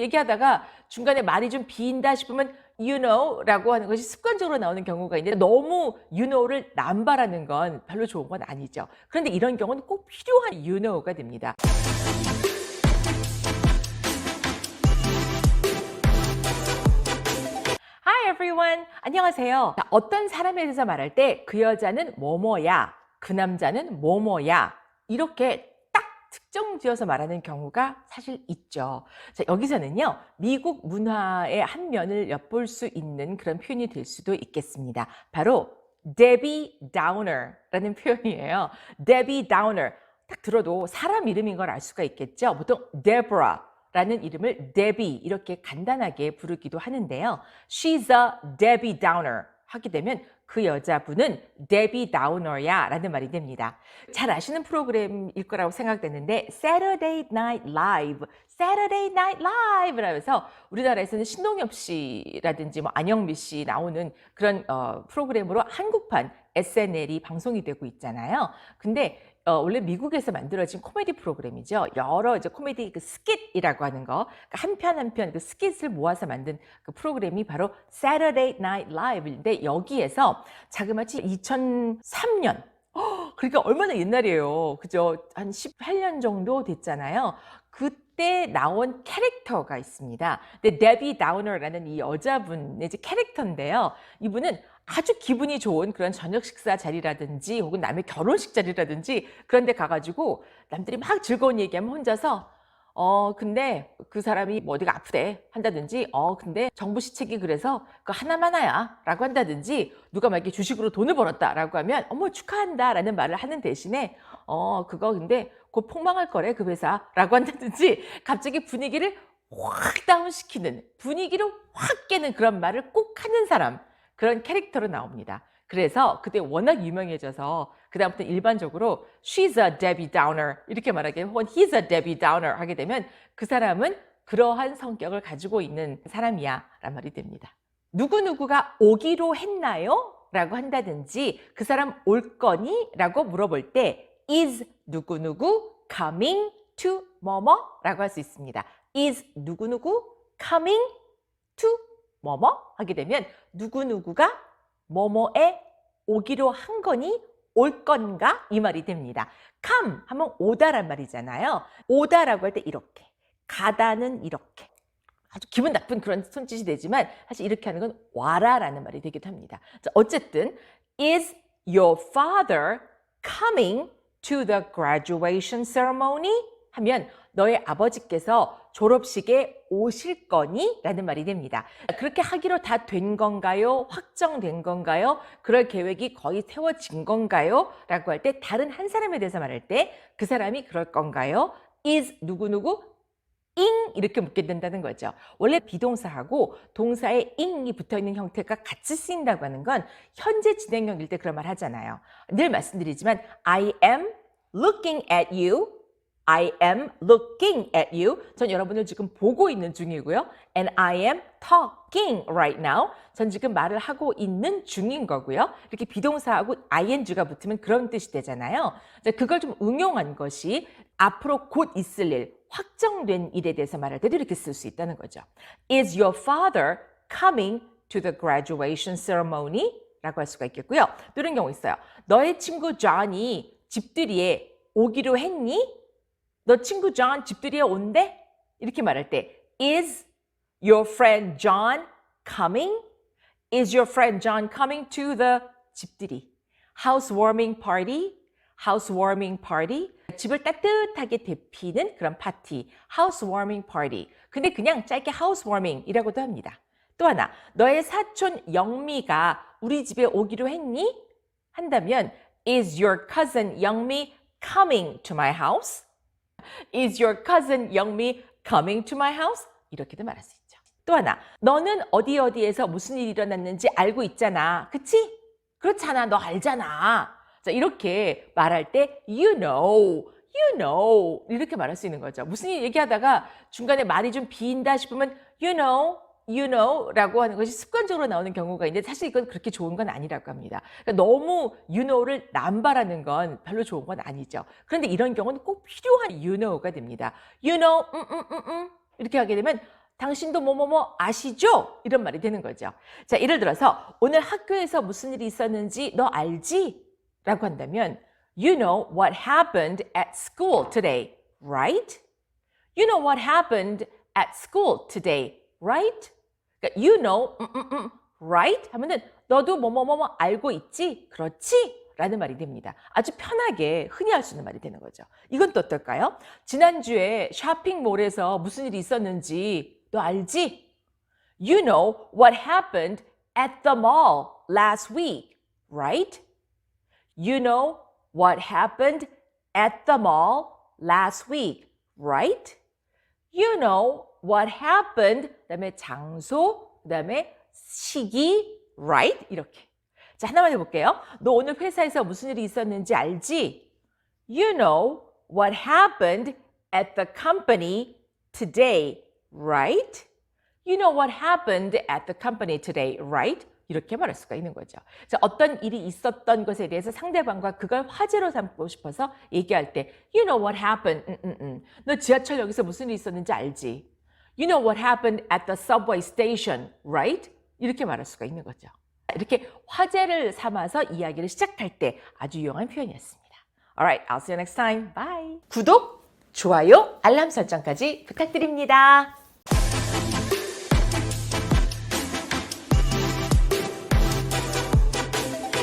얘기하다가 중간에 말이 좀 비인다 싶으면 you know라고 하는 것이 습관적으로 나오는 경우가 있는데 너무 you know를 남발하는 건 별로 좋은 건 아니죠. 그런데 이런 경우는 꼭 필요한 you know가 됩니다. Hi everyone. 안녕하세요. 자, 어떤 사람에 대해서 말할 때 그 여자는 뭐뭐야, 그 남자는 뭐뭐야 이렇게 딱 특정 지어서 말하는 경우가 사실 있죠. 자, 여기서는요, 미국 문화의 한 면을 엿볼 수 있는 그런 표현이 될 수도 있겠습니다. 바로 Debbie Downer라는 표현이에요. Debbie Downer. 딱 들어도 사람 이름인 걸 알 수가 있겠죠. 보통 Deborah. 라는 이름을 Debbie 이렇게 간단하게 부르기도 하는데요. She's a Debbie Downer 하게 되면 그 여자분은 Debbie Downer야 라는 말이 됩니다. 잘 아시는 프로그램일 거라고 생각되는데 Saturday Night Live, Saturday Night Live 라면서 우리나라에서는 신동엽 씨라든지 뭐 안영미 씨 나오는 그런 어, 프로그램으로 한국판 SNL이 방송이 되고 있잖아요. 근데 어, 원래 미국에서 만들어진 코미디 프로그램이죠. 여러 이제 코미디 그 스킷이라고 하는 거, 한편 한편 그 스킷을 모아서 만든 그 프로그램이 바로 Saturday Night Live인데 여기에서 자그마치 2003년 그러니까 얼마나 옛날이에요. 그죠? 한 18년 정도 됐잖아요. 그때 나온 캐릭터가 있습니다. 근데 데비 다우너라는 이 여자분의 이제 캐릭터인데요. 이분은 아주 기분이 좋은 그런 저녁 식사 자리라든지 혹은 남의 결혼식 자리라든지 그런 데 가가지고 남들이 막 즐거운 얘기하면 혼자서 어 근데 그 사람이 뭐 어디가 아프대 한다든지 어 근데 정부 시책이 그래서 그 하나만 하야 라고 한다든지 누가 막 이렇게 주식으로 돈을 벌었다 라고 하면 어머 축하한다 라는 말을 하는 대신에 어 그거 근데 곧 폭망할 거래 그 회사 라고 한다든지 갑자기 분위기를 확 다운시키는 분위기를 확 깨는 그런 말을 꼭 하는 사람 그런 캐릭터로 나옵니다. 그래서 그때 워낙 유명해져서 그다음부터 일반적으로 she's a Debbie Downer 이렇게 말하게 혹은 he's a Debbie Downer 하게 되면 그 사람은 그러한 성격을 가지고 있는 사람이야 라는 말이 됩니다. 누구누구가 오기로 했나요? 라고 한다든지 그 사람 올 거니? 라고 물어볼 때 is 누구누구 coming to 뭐뭐? 라고 할 수 있습니다. is 누구누구 coming to 뭐뭐? 하게 되면 누구누구가 뭐뭐에 오기로 한 거니 올 건가 이 말이 됩니다. come 하면 오다란 말이잖아요. 오다라고 할 때 이렇게 가다는 이렇게 아주 기분 나쁜 그런 손짓이 되지만 사실 이렇게 하는 건 와라라는 말이 되기도 합니다. 자, 어쨌든 is your father coming to the graduation ceremony 하면 너의 아버지께서 졸업식에 오실 거니? 라는 말이 됩니다. 그렇게 하기로 다 된 건가요? 확정된 건가요? 그럴 계획이 거의 세워진 건가요? 라고 할 때 다른 한 사람에 대해서 말할 때 그 사람이 그럴 건가요? is 누구누구 ing 이렇게 묻게 된다는 거죠. 원래 비동사하고 동사에 ing이 붙어 있는 형태가 같이 쓰인다고 하는 건 현재 진행형일 때 그런 말 하잖아요. 늘 말씀드리지만 I am looking at you I am looking at you. 전 여러분을 지금 보고 있는 중이고요. And I am talking right now. 전 지금 말을 하고 있는 중인 거고요. 이렇게 비동사하고 ing가 붙으면 그런 뜻이 되잖아요. 그걸 좀 응용한 것이 앞으로 곧 있을 일, 확정된 일에 대해서 말할 때도 이렇게 쓸 수 있다는 거죠. Is your father coming to the graduation ceremony? 라고 할 수가 있겠고요. 또 이런 경우 있어요. 너의 친구 존이 집들이에 오기로 했니? 너 친구 존 집들이에 온대? 이렇게 말할 때 Is your friend John coming? Is your friend John coming to the 집들이? housewarming party? housewarming party? 집을 따뜻하게 데피는 그런 파티. housewarming party. 근데 그냥 짧게 housewarming이라고도 합니다. 또 하나, 너의 사촌 영미가 우리 집에 오기로 했니? 한다면 Is your cousin 영미 coming to my house? Is your cousin 영미 coming to my house? 이렇게도 말할 수 있죠. 또 하나, 너는 어디 어디에서 무슨 일이 일어났는지 알고 있잖아. 그치? 그렇잖아. 너 알잖아. 자, 이렇게 말할 때 you know, you know 이렇게 말할 수 있는 거죠. 무슨 일 얘기하다가 중간에 말이 좀 비인다 싶으면 you know, you know 라고 하는 것이 습관적으로 나오는 경우가 있는데 사실 이건 그렇게 좋은 건 아니라고 합니다. 그러니까 너무 you know를 남발하는 건 별로 좋은 건 아니죠. 그런데 이런 경우는 꼭 필요한 you know가 됩니다. you know, 음, 음, 음, 음. 이렇게 하게 되면 당신도 뭐뭐뭐 아시죠? 이런 말이 되는 거죠. 자, 예를 들어서 오늘 학교에서 무슨 일이 있었는지 너 알지? 라고 한다면 You know what happened at school today, right? You know what happened at school today, right? 그러니까 you know, 음, 음, 음, right? 하면은 너도 뭐뭐뭐뭐 알고 있지? 그렇지? 라는 말이 됩니다. 아주 편하게 흔히 할 수 있는 말이 되는 거죠. 이건 또 어떨까요? 지난주에 쇼핑몰에서 무슨 일이 있었는지 너 알지? You know what happened at the mall last week, right? You know what happened at the mall last week, right? You know what happened. 그다음에 장소, 그다음에 시기, right? 이렇게. 자, 하나만 해 볼게요. 너 오늘 회사에서 무슨 일이 있었는지 알지? You know what happened at the company today, right? You know what happened at the company today, right? 이렇게 말할 수가 있는 거죠. 자, 어떤 일이 있었던 것에 대해서 상대방과 그걸 화제로 삼고 싶어서 얘기할 때 You know what happened? 음, 음, 음. 너 지하철역에서 무슨 일이 있었는지 알지? You know what happened at the subway station, right? 이렇게 말할 수가 있는 거죠. 이렇게 화제를 삼아서 이야기를 시작할 때 아주 유용한 표현이었습니다. Alright, I'll see you next time. Bye. 구독, 좋아요, 알람 설정까지 부탁드립니다.